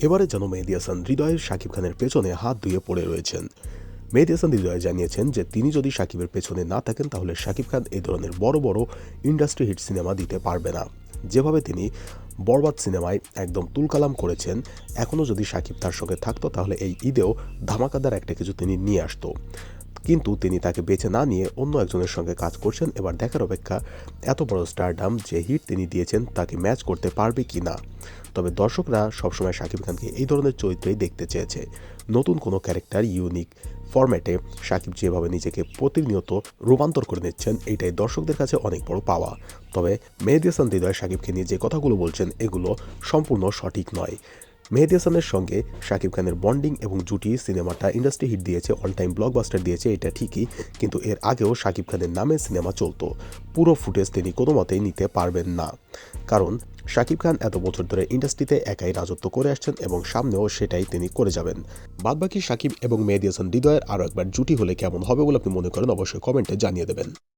এবারে যেন মেহেদি হাসান হৃদয়ের শাকিব খানের পেছনে হাত ধুয়ে পড়ে রয়েছেন। মেহেদি হাসান হৃদয় জানিয়েছেন যে, তিনি যদি শাকিবের পেছনে না থাকেন, তাহলে শাকিব খান এই ধরনের বড় বড় ইন্ডাস্ট্রি হিট সিনেমা দিতে পারবে না। যেভাবে তিনি বরবাদ সিনেমায় একদম তুলকালাম করেছেন এখনও যদি শাকিব তার সঙ্গে থাকতো, তাহলে এই ঈদেও ধামাকাদার একটা কিছু তিনি নিয়ে আসতো। কিন্তু তিনি তাকে বেছে না নিয়ে অন্য একজনের সঙ্গে কাজ করছেন। এবার দেখার অপেক্ষা, এত বড় স্টারডাম যে হিট তিনি দিয়েছেন তাকে ম্যাচ করতে পারবে কি না? তবে দর্শকরা সবসময় শাকিব খানকে এই ধরনের চরিত্রেই দেখতে চেয়েছে। নতুন কোনো ক্যারেক্টার ইউনিক ফরম্যাটে সাকিব যেভাবে নিজেকে প্রতিনিয়ত রূপান্তর করে নিচ্ছেন, এটাই দর্শকদের কাছে অনেক বড় পাওয়া। তবে মেহেদি হাসান হৃদয় শাকিবকে নিয়ে যে কথাগুলো বলছেন, এগুলো সম্পূর্ণ সঠিক নয়। মেহেদি হাসানের সঙ্গে শাকিব খানের বন্ডিং এবং জুটি সিনেমাটা ইন্ডাস্ট্রি হিট দিয়েছে অন টাইম ব্লকবাস্টার দিয়েছে, এটা ঠিকই, কিন্তু এর আগেও শাকিব খানের নামে সিনেমা চলতো। পুরো ফুটেজ তিনি কোনো মতেই নিতে পারবেন না। কারণ শাকিব খান এত বছর ধরে ইন্ডাস্ট্রিতে একাই রাজত্ব করে আসছেন এবং সামনেও সেটাই তিনি করে যাবেন। বাদবাকি শাকিব এবং মেহেদি হাসান হৃদয়ের আরও একবার জুটি হলে কেমন হবে বলে আপনি মনে করেন, অবশ্যই কমেন্টে জানিয়ে দেবেন।